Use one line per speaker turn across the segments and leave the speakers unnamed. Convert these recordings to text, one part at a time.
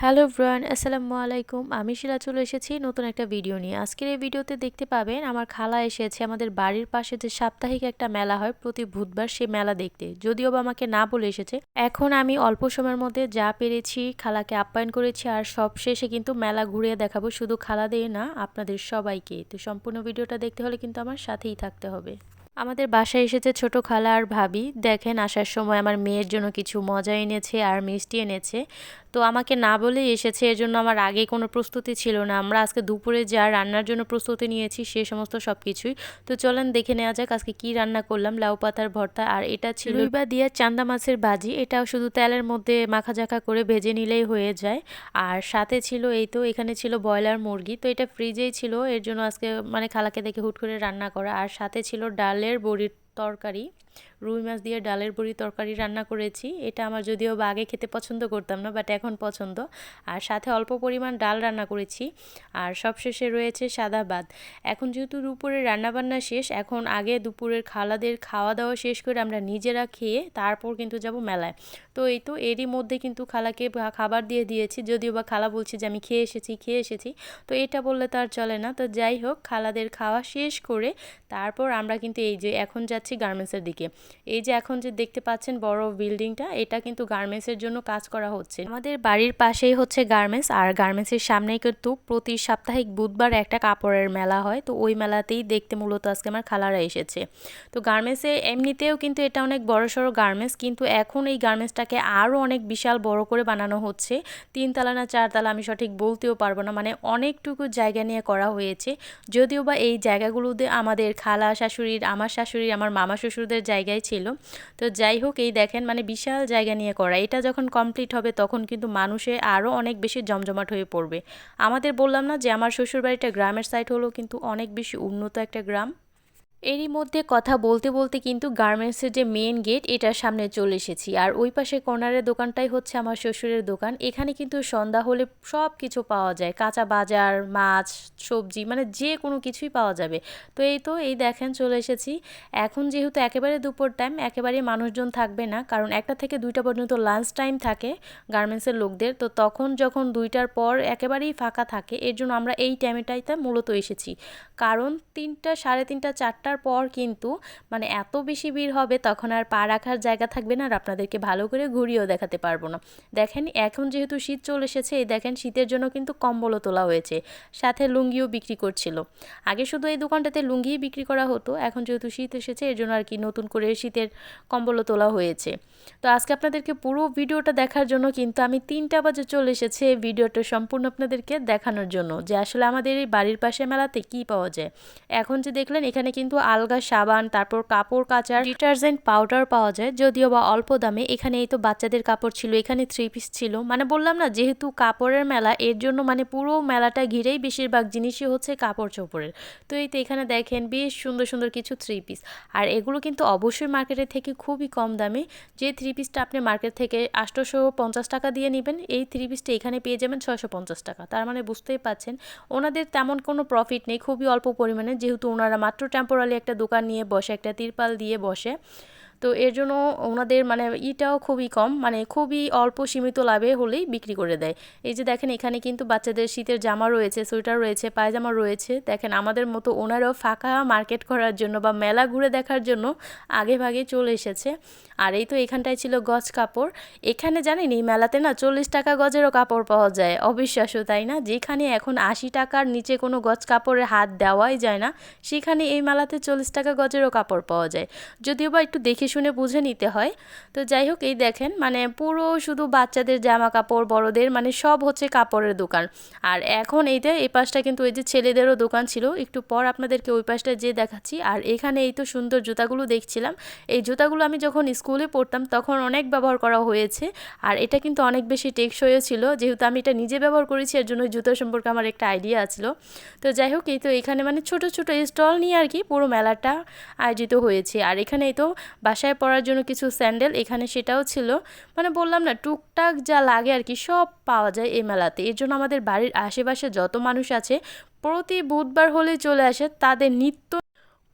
Hello bran আসসালামু আলাইকুম। আমি শিলা চলে এসেছি নতুন একটা ভিডিও নিয়ে। আজকের এই ভিডিওতে দেখতে পাবেন, আমার খালা এসেছে আমাদের বাড়ির পাশে যে সাপ্তাহিক একটা মেলা হয়, প্রতি বুধবার সে মেলা দেখতে। যদিও বা আমাকে না বলে এসেছে, এখন আমি অল্প সময়ের মধ্যে যা পেরেছি, খালাকে আপ্যায়ন করেছি আর সব শেষে কিন্তু মেলা ঘুরিয়ে দেখাবো। শুধু খালা দিয়ে না, আপনাদের সবাইকে। তো সম্পূর্ণ ভিডিওটা দেখতে হলে কিন্তু আমার সাথেই থাকতে হবে। আমাদের বাসায় এসেছে ছোট খালা আর ভাবি। দেখেন, আসার সময় আমার মেয়ের জন্য কিছু মজা এনেছে আর মিষ্টি এনেছে। তো আমাকে না বলেই এসেছে এর জন্য আমার আগে কোনো প্রস্তুতি ছিল না। আমরা আজকে দুপুরে যা রান্নার জন্য প্রস্তুতি নিয়েছি সে সমস্ত সব কিছুই। তো চলেন দেখে নেওয়া যাক আজকে কি রান্না করলাম, লাউ পাতার ভর্তা। আর এটা ছিল বা দিয়ে চান্দা মাছের ভাজি। এটাও শুধু তেলের মধ্যে মাখা জাখা করে ভেজে নিলেই হয়ে যায়। আর সাথে ছিল এই তো, এখানে ছিল ব্রয়লার মুরগি। তো এটা ফ্রিজেই ছিল, এর জন্য আজকে মানে খালাকে দেখে হুট করে রান্না করা। আর সাথে ছিল ডালের বড়ির তরকারি। রুই মাছ দিয়ে ডালের বড়ি তরকারি রান্না করেছি। এটা আমার যদিও বা আগে খেতে পছন্দ করতাম না বাট এখন পছন্দ। আর সাথে অল্প পরিমাণ ডাল রান্না করেছি। আর সবশেষে রয়েছে সাদা ভাত। এখন যেহেতু দুপুরের রান্নাবান্না শেষ, এখন আগে দুপুরের খালাদের খাওয়া দাওয়া শেষ করে আমরা নিজেরা খেয়ে তারপর কিন্তু যাব মেলায়। তো এই তো এরই মধ্যে কিন্তু খালাকে খাবার দিয়ে দিয়েছি। যদিও বা খালা বলছি যে আমি খেয়ে এসেছি খেয়ে এসেছি। তো এটা বললে তো আর চলে না। তো যাই হোক, খালাদের খাওয়া শেষ করে তারপর আমরা কিন্তু এই যে এখন যাচ্ছি গার্মেন্টসের দিকে। এই যে এখন যে দেখতে পাচ্ছেন বড় বিল্ডিংটা, এটা কিন্তু গার্মেন্টসের জন্য কাজ করা হচ্ছে। আমাদের বাড়ির পাশেই হচ্ছে গার্মেন্টস, আর গার্মেন্টসের সামনেই কিন্তু প্রতি সাপ্তাহিক বুধবার একটা কাপড়ের মেলা হয়। তো ওই মেলাতেই দেখতে মূলত আজকে আমার খালারা এসেছে। তো গার্মেন্টসে এমনিতেও কিন্তু এটা অনেক বড় সড়ো গার্মেন্টস, কিন্তু এখন এই গার্মেন্টসটাকে আরও অনেক বিশাল বড় করে বানানো হচ্ছে। তিনতলা না চারতলা আমি সঠিক বলতেও পারব না মানে অনেকটুকু জায়গা নিয়ে করা হয়েছে। যদিও বা এই জায়গাগুলোতে আমাদের খালা শাশুড়ির, আমার শাশুড়ির, আমার মামা শ্বশুরদের জায়গায় ছিল। তো যাই হোক, এই দেখেন মানে বিশাল জায়গা নিয়ে করা। এটা যখন কমপ্লিট হবে, তখন কিন্তু মানুষে আরও অনেক বেশি জমজমাট হয়ে পড়বে। আমাদের বললাম না যে, আমার শ্বশুরবাড়িটা গ্রামের সাইড হলো কিন্তু অনেক বেশি উন্নত একটা গ্রাম। এরই মধ্যে কথা বলতে বলতে কিন্তু গার্মেন্টসের যে মেন গেট, এটার সামনে চলে এসেছি। আর ওই পাশে কর্নারের দোকানটাই হচ্ছে আমার শ্বশুরের দোকান। এখানে কিন্তু সন্ধ্যা হলে সব কিছু পাওয়া যায়। কাঁচা বাজার, মাছ, সবজি মানে যে কোনো কিছুই পাওয়া যাবে। তো এই তো, এই দেখেন চলে এসেছি। এখন যেহেতু একেবারে দুপুর টাইম একেবারেই মানুষজন থাকবে না, কারণ একটা থেকে দুইটা পর্যন্ত লাঞ্চ টাইম থাকে গার্মেন্টসের লোকদের। তো তখন যখন দুইটার পর একেবারেই ফাঁকা থাকে, এর জন্য আমরা এই টাইমটাইতে মূলত এসেছি। কারণ তিনটা, সাড়ে তিনটা চারটার পর কিন্তু মানে এত বেশি ভিড় হবে তখন আর পা রাখার জায়গা থাকবে না আর আপনাদেরকে ভালো করে ঘুরিয়েও দেখাতে পারব না। দেখেন এখন যেহেতু শীত চলে এসেছে, এই দেখেন শীতের জন্য কিন্তু কম্বলও তোলা হয়েছে, সাথে লুঙ্গিও বিক্রি করছিল। আগে শুধু এই দোকানটাতে লুঙ্গিই বিক্রি করা হতো, এখন যেহেতু শীত এসেছে, এর জন্য আর কি নতুন করে শীতের কম্বলও তোলা হয়েছে। তো আজকে আপনাদেরকে পুরো ভিডিওটা দেখার জন্য কিন্তু আমি তিনটা বাজে চলে এসেছে এই ভিডিওটা সম্পূর্ণ আপনাদেরকে দেখানোর জন্য যে আসলে আমাদের এই বাড়ির পাশে মেলাতে কি পাওয়া যায়। এখন যে দেখলেন, এখানে কিন্তু আলগা সাবান, তারপর কাপড় কাচার ডিটারজেন্ট পাউডার পাওয়া যায়, যদিও বা অল্প দামে। এখানে এই তো বাচ্চাদের কাপড় ছিল, এখানে থ্রি পিস ছিল। মানে বললাম না, যেহেতু কাপড়ের মেলা, এর জন্য মানে পুরো মেলাটা ঘিরেই বেশিরভাগ জিনিসই হচ্ছে কাপড় চোপড়ের। তো এই তো এখানে দেখেন, বেশ সুন্দর সুন্দর কিছু থ্রি পিস আর এগুলো কিন্তু অবশ্যই মার্কেটের থেকে খুবই কম দামে। যে থ্রি পিসটা আপনি মার্কেট থেকে আটশোশো পঞ্চাশ টাকা দিয়ে নেবেন। এই থ্রি পিসটা এখানে পেয়ে যাবেন ছয়শো পঞ্চাশ টাকা। তার মানে বুঝতেই পাচ্ছেন, ওনাদের তেমন কোনো প্রফিট নেই, খুবই অল্প পরিমাণে, যেহেতু ওনারা মাত্র টেম্পোরালি একটা দোকান নিয়ে বসে, একটা তিরপাল দিয়ে বসে। তো এর জন্য ওনাদের মানে ইটাও খুবই কম মানে খুবই অল্প সীমিত লাভে হলেই বিক্রি করে দেয়। এই যে দেখেন, এখানে কিন্তু বাচ্চাদের শীতের জামা রয়েছে, সোয়েটার রয়েছে, পায়জামা রয়েছে। দেখেন, আমাদের মতো ওনারাও ফাঁকা মার্কেট করার জন্য বা মেলা ঘুরে দেখার জন্য আগে ভাগে চলে এসেছে। আর এই তো এখানটায় ছিল গজ কাপড়। এখানে জানেন এই মেলাতে না চল্লিশ টাকা গজেরও কাপড় পাওয়া যায়, অবিশ্বাস্য, তাই না? যেখানে এখন আশি টাকার নিচে কোনো গজ কাপড়ের হাত দেওয়াই যায় না, সেখানে এই মেলাতে চল্লিশ টাকা গজেরও কাপড় পাওয়া যায়। যদিও বা একটু দেখে শুনে বুঝে নিতে হয়। তো যাই হোক, এই দেখেন মানে পুরো শুধু বাচ্চাদের জামা কাপড়, বড়দের মানে সব হচ্ছে কাপড়ের দোকান। আর এখন এইটা, এই পাশটা কিন্তু ওই যে ছেলেদেরও দোকান ছিল। একটু পর আপনাদেরকে ওই পাশটা যে দেখাচ্ছি। আর এখানে এই তো সুন্দর জুতাগুলো দেখছিলাম। এই জুতাগুলো আমি যখন স্কুলে পড়তাম তখন অনেক ব্যবহার করা হয়েছে। আর এটা কিন্তু অনেক বেশি টেকসইও ছিল। যেহেতু আমি এটা নিজে ব্যবহার করেছি, এর জন্য জুতো সম্পর্কে আমার একটা আইডিয়া আছিল তো যাই হোক, এই তো এখানে মানে ছোট ছোট স্টল নিয়ে আর কি পুরো মেলাটা আয়োজিত হয়েছে। আর এখানে এই তো বাসায় পরার জন্য কিছু স্যান্ডেল, এখানে সেটাও ছিল। মানে বললাম না, টুকটাক যা লাগে আর কি সব পাওয়া যায় এই মেলাতে। এর জন্য আমাদের বাড়ির আশেপাশে যত মানুষ আছে, প্রতি বুধবার হলে চলে আসে তাদের নিত্য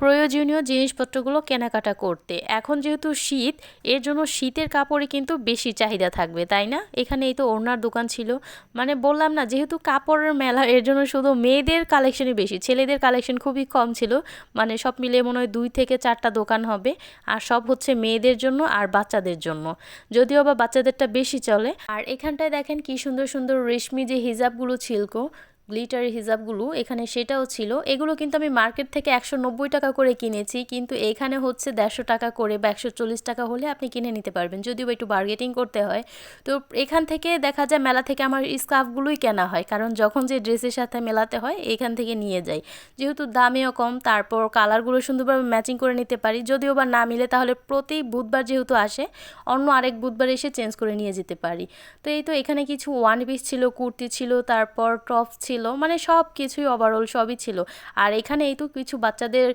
প্রয়োজনীয় জিনিসপত্রগুলো কেনাকাটা করতে। এখন যেহেতু শীত, এর জন্য শীতের কাপড়ে কিন্তু বেশি চাহিদা থাকবে, তাই না? এখানে এই তো ওড়নার দোকান ছিল। মানে বললাম না, যেহেতু কাপড়ের মেলা, এর জন্য শুধু মেয়েদের কালেকশনই বেশি, ছেলেদের কালেকশন খুবই কম ছিল। মানে সব মিলিয়ে মনে হয় দুই থেকে চারটা দোকান হবে, আর সব হচ্ছে মেয়েদের জন্য আর বাচ্চাদের জন্য। যদিও বা বাচ্চাদেরটা বেশি চলে। আর এখানটায় দেখেন কি সুন্দর সুন্দর রেশমি যে হিজাবগুলো ছিলকো গ্লিটারি হিজাবগুলো, এখানে সেটাও ছিল। এগুলো কিন্তু আমি মার্কেট থেকে একশো নব্বই টাকা করে কিনেছি, কিন্তু এখানে হচ্ছে দেড়শো টাকা করে বা একশো চল্লিশ টাকা হলে আপনি কিনে নিতে পারবেন, যদিও একটু বার্গেটিং করতে হয়। তো এখান থেকে দেখা যায় মেলা থেকে আমার স্কার্ফগুলোই কেনা হয়, কারণ যখন যে ড্রেসের সাথে মেলাতে হয়, এখান থেকে নিয়ে যাই। যেহেতু দামেও কম, তারপর কালারগুলো সুন্দরভাবে ম্যাচিং করে নিতে পারি, যদিও বা না মিলে তাহলে প্রতি বুধবার যেহেতু আসে, অন্য আরেক বুধবার এসে চেঞ্জ করে নিয়ে যেতে পারি। তো এই তো এখানে কিছু ওয়ান পিস ছিল, কুর্তি ছিল, তারপর টপ ছিল ছিল মানে সব কিছুই ওভারঅল সবই ছিল। আর এখানে এই তো কিছু বাচ্চাদের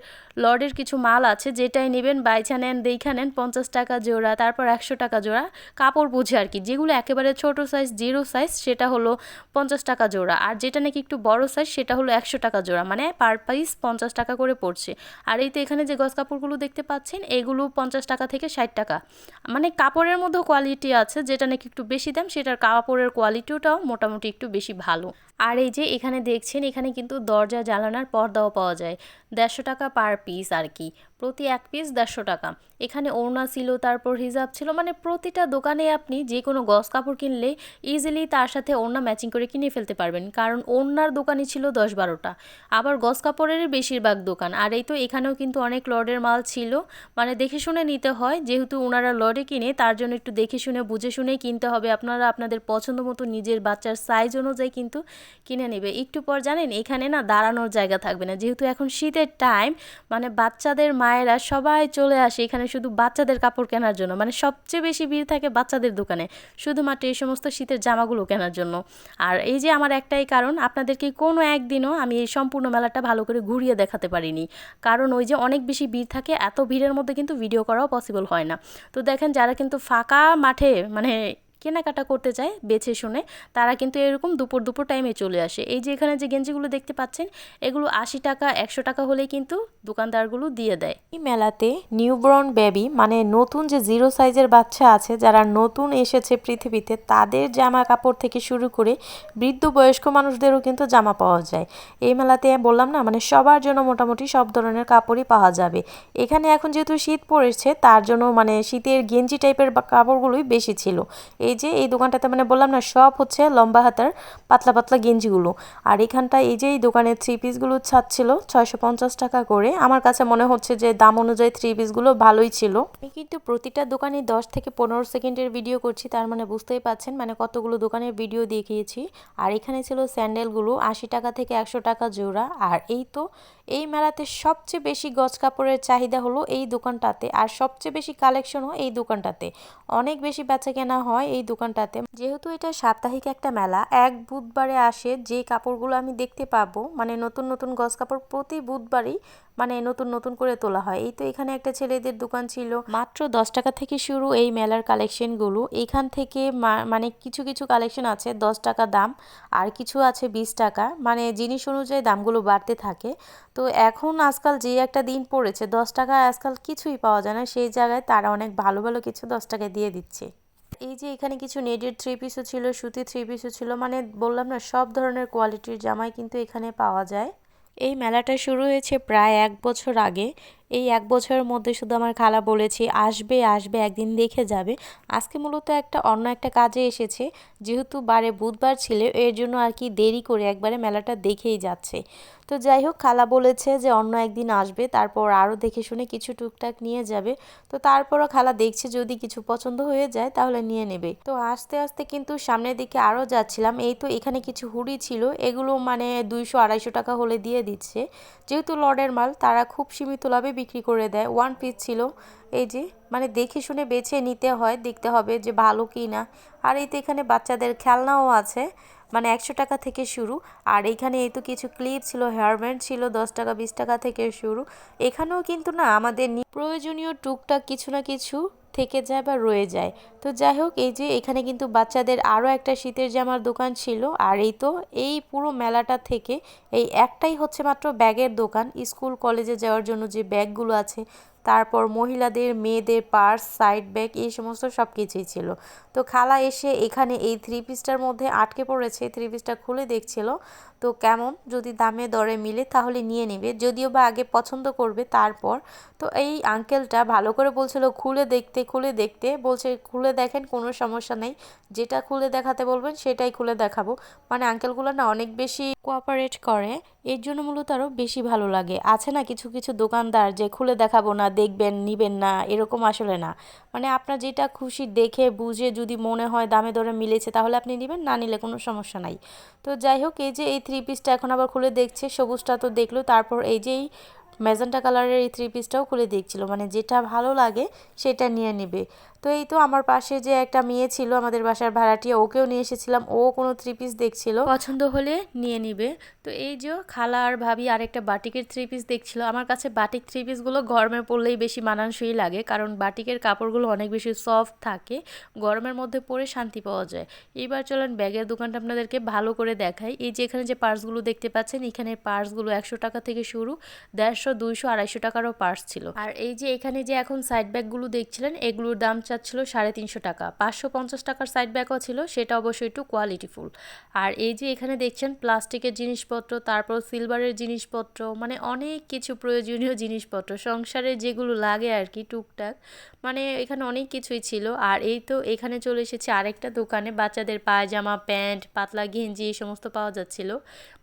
লর্ডের কিছু মাল আছে, যেটাই নেবেন বাইছা নেন দেখা নেন, পঞ্চাশ টাকা জোড়া, তারপর একশো টাকা জোড়া, কাপড় বুঝে আর কি। যেগুলো একেবারে ছোট সাইজ জিরো সাইজ সেটা হলো পঞ্চাশ টাকা জোড়া। আর যেটা নাকি একটু বড় সাইজ সেটা হলো একশো টাকা জোড়া মানে পার পিস পঞ্চাশ টাকা করে পড়ছে। আর এই তো এখানে যে গজ কাপড়গুলো দেখতে পাচ্ছেন, এগুলো পঞ্চাশ টাকা থেকে ষাট টাকা। মানে কাপড়ের মধ্যেও কোয়ালিটি আছে, যেটা নাকি একটু বেশি দাম, সেটার কাপড়ের কোয়ালিটিটাও মোটামুটি একটু বেশি ভালো। আর এই যে এখানে দেখছেন, এখানে কিন্তু দরজা জ্বালানার পর্দাও পাওয়া যায়। দেড়শো টাকা পার পিস আর কি। প্রতি এক পিস দেড়শো টাকা। এখানে ওড়না ছিল, তারপর হিজাব ছিল মানে প্রতিটা দোকানে আপনি যে কোনো গস কাপড় কিনলে ইজিলি তার সাথে ওড়না ম্যাচিং করে কিনে ফেলতে পারবেন, কারণ ওড়নার দোকানই ছিল দশ বারোটা। আবার গস কাপড়ের বেশিরভাগ দোকান, আর এই তো এখানেও কিন্তু অনেক লডের মাল ছিল। মানে দেখে শুনে নিতে হয়, যেহেতু ওনারা লডে কিনে, তার জন্য একটু দেখে শুনে, বুঝে শুনে কিনতে হবে। আপনারা আপনাদের পছন্দ মতো নিজের বাচ্চার সাইজ অনুযায়ী কিন্তু কিনে নেবে। একটু পর জানেন, এখানে না দাঁড়ানোর জায়গা থাকবে না। যেহেতু এখন শীতের টাইম মানে বাচ্চাদের মায়েরা সবাই চলে আসে এখানে শুধু বাচ্চাদের কাপড় কেনার জন্য। মানে সবচেয়ে বেশি ভিড় থাকে বাচ্চাদের দোকানে, শুধুমাত্র এই সমস্ত শীতের জামাগুলো কেনার জন্য। আর এই যে আমার একটাই কারণ, আপনাদেরকে কোনো একদিনও আমি এই সম্পূর্ণ মেলাটা ভালো করে ঘুরিয়ে দেখাতে পারিনি। কারণ ওই যে অনেক বেশি ভিড় থাকে, এত ভিড়ের মধ্যে কিন্তু ভিডিও করাও পসিবল হয় না। তো দেখেন, যারা কিন্তু ফাঁকা মাঠে মানে কেনাকাটা করতে চায় বেছে শুনে, তারা কিন্তু এরকম দুপুর দুপুর টাইমে চলে আসে। এই যে এখানে যে গেঞ্জিগুলো দেখতে পাচ্ছেন, এগুলো আশি টাকা, একশো টাকা হলেই কিন্তু দোকানদারগুলো দিয়ে দেয়।
এই মেলাতে নিউবর্ন বেবি মানে নতুন যে জিরো সাইজের বাচ্চা আছে, যারা নতুন এসেছে পৃথিবীতে, তাদের জামা কাপড় থেকে শুরু করে বৃদ্ধ বয়স্ক মানুষদেরও কিন্তু জামা পাওয়া যায়। এই মেলাতে বললাম না মানে সবার জন্য মোটামুটি সব ধরনের কাপড়ই পাওয়া যাবে। এখানে এখন যেহেতু শীত পড়েছে, তার জন্য মানে শীতের গেঞ্জি টাইপের কাপড়গুলোই বেশি ছিল। এই যে এই দোকানটাতে মানে বললাম না, সব হচ্ছে লম্বা হাতার পাতলা পাতলা গেঞ্জিগুলো। আর এখানটা এই যে এই দোকানের থ্রি পিসগুলো ছাড়ছিল ছয়শো পঞ্চাশ টাকা করে। আমার কাছে মনে হচ্ছে যে দাম অনুযায়ী থ্রি পিসগুলো ভালোই ছিল। আমি কিন্তু প্রতিটা দোকানে দশ থেকে পনেরো সেকেন্ডের ভিডিও করছি, তার মানে বুঝতেই পাচ্ছেন মানে কতগুলো দোকানের ভিডিও দেখিয়েছি। আর এখানে ছিল স্যান্ডেলগুলো আশি টাকা থেকে একশো টাকা জোড়া। আর এই তো এই মেলাতে সবচেয়ে বেশি গজ কাপড়ের চাহিদা হলো এই দোকানটাতে আর সবচেয়ে বেশি কালেকশনও এই দোকানটাতে। অনেক বেশি বেচা কেনা হয় এই দোকানটাতে। যেহেতু এটা সাপ্তাহিক একটা মেলা, এক বুধবারে আসে যে কাপড়গুলো আমি দেখতে পাবো মানে নতুন নতুন গজ কাপড় প্রতি বুধবারই মানে নতুন নতুন করে তোলা হয়। এই তো এখানে একটা ছেলেদের দোকান ছিল। মাত্র দশ টাকা থেকে শুরু এই মেলার কালেকশনগুলো। এইখান থেকে মানে কিছু কিছু কালেকশন আছে, দশ টাকা দাম, আর কিছু আছে বিশ টাকা। মানে জিনিস অনুযায়ী দামগুলো বাড়তে থাকে। তো এখন আজকাল যে একটা দিন পড়েছে, দশ টাকা আজকাল কিছুই পাওয়া যায় না। সেই জায়গায় তারা অনেক ভালো ভালো কিছু দশ টাকা দিয়ে দিচ্ছে। এই যে এখানে কিছু নেটের থ্রি পিসও ছিল সুতি থ্রি পিসও ছিল। মানে বললাম না, সব ধরনের কোয়ালিটির জামাই কিন্তু এখানে পাওয়া যায়। এই মেলাটা শুরু হয়েছে প্রায় এক বছর আগে। এই এক বছরের মধ্যে শুধু আমার খালা বলেছে, আসবে আসবে, একদিন দেখে যাবে। আজকে মূলত একটা অন্য একটা কাজে এসেছে। যেহেতু বারে বুধবার ছিল, এর জন্য আর কি দেরি করে একবারে মেলাটা দেখেই যাচ্ছে। তো যাই হোক, খালা বলেছে যে অন্য একদিন আসবে, তারপর আরও দেখে শুনে কিছু টুকটাক নিয়ে যাবে। তো তারপরও খালা দেখছে যদি কিছু পছন্দ হয়ে যায়, তাহলে নিয়ে নেবে। তো আস্তে আস্তে কিন্তু সামনের দিকে আরও যাচ্ছিলাম। এই তো এখানে কিছু হুডি ছিল, এগুলো মানে দুইশো, আড়াইশো টাকা হলে দিয়ে দিচ্ছে। যেহেতু লর্ডের মাল, তারা খুব সীমিত লাভে বিক্রি করে দেয়। ওয়ান পিস ছিল। এই যে মানে দেখে শুনে বেছে নিতে হয়, দেখতে হবে যে ভালো কি না। আর এই তো এখানে বাচ্চাদের খেলনাও আছে মানে একশো টাকা থেকে শুরু। আর এখানে এই তো কিছু ক্লিপ ছিল হেয়ারব্যান্ড ছিল, দশ টাকা, বিশ টাকা থেকে শুরু। এখানেও কিন্তু না, আমাদের প্রয়োজনীয় টুকটাক কিছু না কিছু থেকে যায় বা রয়ে যায়। তো যাই হোক এই যে এখানে কিন্তু বাচ্চাদের আরও একটা শীতের জামার দোকান ছিল। আর এই তো, এই পুরো মেলাটা থেকে এই একটাই হচ্ছে মাত্র ব্যাগের দোকান। স্কুল, কলেজে যাওয়ার জন্য যে ব্যাগগুলো আছে তারপর মহিলাদের, মেয়েদের, পার্স, সাইড ব্যাগ, এই সমস্ত সব কিছুই ছিল। তো খালা এসে এখানে এই থ্রি পিসটার মধ্যে আটকে পড়েছে। থ্রি পিসটা খুলে দেখছিল। তো কেমন? যদি দামে দরে মিলে তাহলে নিয়ে নেবে। যদিও বা আগে পছন্দ করবে তারপর। তো এই আঙ্কেলটা ভালো করে বলছিল, খুলে দেখতে খুলে দেখতে। বলছে, খুলে দেখেন, কোনো সমস্যা নেই। যেটা খুলে দেখাতে বলবেন, সেটাই খুলে দেখাবো। মানে আঙ্কেলগুলো না অনেক বেশি কোঅপারেট করে। এর জন্য মূলত আরও বেশি ভালো লাগে। আছে না কিছু কিছু দোকানদার যে খুলে দেখাবো না, দেখবেন, নিবেন না, এরকম আসলে না। মানে আপনার যেটা খুশি দেখে, বুঝে যদি মনে হয় দামে দরে মিলেছে, তাহলে আপনি নেবেন, না নিলে কোনো সমস্যা নাই। তো যাই হোক, এই যে এই থ্রি পিসটা এখন আবার খুলে দেখছে, সবুজটা তো দেখল, তারপর এই যে এই ম্যাজেন্টা কালারের এই থ্রি পিসটাও খুলে দেখছিল মানে যেটা ভালো লাগে সেটা নিয়ে নেবে। তো এই তো আমার পাশে যে একটা মেয়ে ছিল আমাদের বাসার ভাড়াটিয়া, ওকেও নিয়ে এসেছিলাম, ও কোনো থ্রি পিস দেখছিল।
পছন্দ হলে নিয়ে নিবে। তো এই যে খালা আর ভাবি আরেকটা বাটিকের থ্রি পিস দেখছিল, আমার কাছে বাটিক থ্রি পিসগুলো গরমে পড়লেই বেশি মানানসই লাগে, কারণ বাটিকের কাপড়গুলো অনেক বেশি সফট থাকে, গরমের মধ্যে পরে শান্তি পাওয়া যায়। এইবার চলেন ব্যাগের দোকানটা আপনাদেরকে ভালো করে দেখাই। এই যে এখানে যে পার্সগুলো দেখতে পাচ্ছেন, এখানে পার্সগুলো একশো টাকা থেকে শুরু, দেড়শো দুইশো, আড়াইশো টাকারও পার্স ছিল। আর এই যে এখানে যে এখন সাইড ব্যাগগুলো দেখছিলেন, এগুলোর দাম চাচ্ছিল সাড়ে তিনশো টাকা। পাঁচশো পঞ্চাশ টাকার সাইড ব্যাগও ছিল, সেটা অবশ্যই একটু কোয়ালিটিফুল আর এই যে এখানে দেখছেন, প্লাস্টিকের জিনিসপত্র, তারপর সিলভারের জিনিসপত্র মানে অনেক কিছু প্রয়োজনীয় জিনিসপত্র, সংসারে যেগুলো লাগে আর কি টুকটাক মানে এখানে অনেক কিছুই ছিল। আর এই তো এখানে চলে এসেছে আরেকটা দোকানে, বাচ্চাদের পায়জামা, প্যান্ট, পাতলা গেঞ্জি, এই সমস্ত পাওয়া যাচ্ছিল।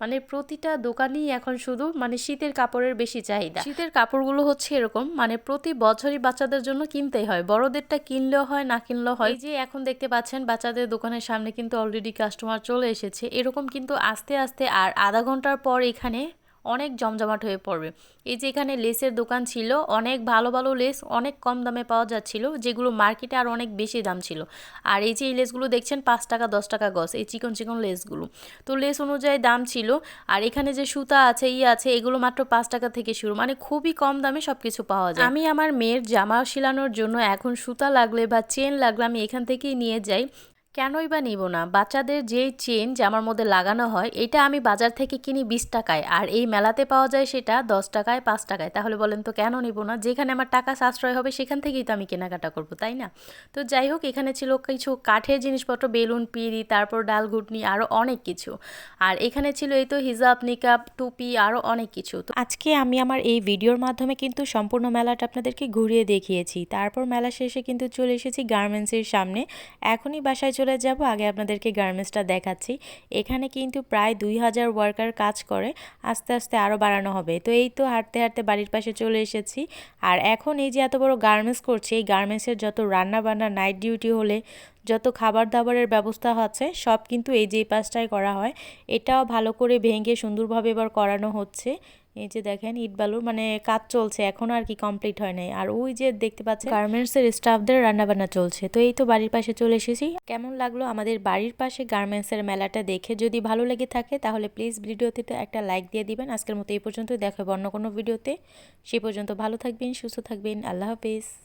মানে প্রতিটা দোকানেই এখন শুধু মানে শীতের কাপড়ের বেশি চাহিদা। শীতের কাপড়গুলো হচ্ছে এরকম মানে প্রতি বছরই বাচ্চাদের জন্য কিনতেই হয়। বড়দেরটা কিনলেও হয় না কিনলেও হয়। যে এখন দেখতে পাচ্ছেন বাচ্চাদের দোকানের সামনে কিন্তু অলরেডি কাস্টমার চলে এসেছে। এরকম কিন্তু আস্তে আস্তে আর আধা ঘণ্টার পর এখানে অনেক জমজমাট হয়ে পড়বে। এই যে এখানে লেসের দোকান ছিল, অনেক ভালো ভালো লেস, অনেক কম দামে পাওয়া যাচ্ছিল, যেগুলো মার্কেটে আর অনেক বেশি দাম ছিল। আর এই যে এই লেসগুলো দেখছেন, পাঁচ টাকা, দশ টাকা গস এই চিকন চিকন লেসগুলো। তো লেস অনুযায়ী দাম ছিল, আর এখানে যে সুতা আছে, ই আছে, এগুলো মাত্র পাঁচ টাকা থেকে শুরু। মানে খুবই কম দামে সব কিছু পাওয়া যায়। আমি আমার মেয়ের জামা শিলানোর জন্য এখন সুতা লাগলে বা চেন লাগলে আমি এখান থেকেই নিয়ে যাই। কেনই বা নিব না? বাচ্চাদের যেই চেন জামার মধ্যে লাগানো হয়, এটা আমি বাজার থেকে কিনি বিশ টাকায়। আর এই মেলাতে পাওয়া যায় সেটা দশ টাকায়, পাঁচ টাকায়। তাহলে বলেন তো কেন নিব না? যেখানে আমার টাকা সাশ্রয় হবে, সেখান থেকেই তো আমি কেনাকাটা করব, তাই না? তো যাই হোক, এখানে ছিল কিছু কাঠের জিনিসপত্র, বেলুন, পিড়ি, তারপর ডাল, ঘুটনি আরও অনেক কিছু। আর এখানে ছিল এই তো হিজাব, নিকাব, টুপি আরও অনেক কিছু। তো
আজকে আমি আমার এই ভিডিওর মাধ্যমে কিন্তু সম্পূর্ণ মেলাটা আপনাদেরকে ঘুরিয়ে দেখিয়েছি। তারপর মেলা শেষে কিন্তু চলে এসেছি গার্মেন্টসের সামনে। এখনই বাসায় যাব, আগে আপনাদেরকে গার্মেন্টসটা দেখাচ্ছি। এখানে কিন্তু প্রায় দুই হাজার ওয়ার্কার কাজ করে, আস্তে আস্তে আরও বাড়ানো হবে। তো এই তো হাঁটতে হাঁটতে বাড়ির পাশে চলে এসেছি। আর এখন এই যে এত বড় গার্মেন্টস করছে, এই গার্মেন্টসের যত রান্না বান্না নাইট ডিউটি হলে যত খাবার দাবারের ব্যবস্থা হচ্ছে, সব কিন্তু এই যে পাশটায় করা হয়, এটাও ভালো করে ভেঙে সুন্দরভাবে এবার করানো হচ্ছে। এই যে দেখেন, ইট বালুর মানে কাজ চলছে, এখন আর কি কমপ্লিট হয় নাই। আর ওই যে দেখতে পাচ্ছেন গার্মেন্টসের স্টাফদের রান্নাবান্না চলছে। তো এই তো বাড়ির পাশে চলে এসেছি। কেমন লাগল আমাদের বাড়ির পাশে গার্মেন্টসের মেলাটা দেখে? যদি ভালো লেগে থাকে, তাহলে প্লিজ ভিডিওতে একটা লাইক দিয়ে দিবেন। আজকের মতো এই পর্যন্ত দেখাবো অন্য কোনো ভিডিওতে। সে পর্যন্ত ভালো থাকবেন, সুস্থ থাকবেন। আল্লাহ হাফিজ।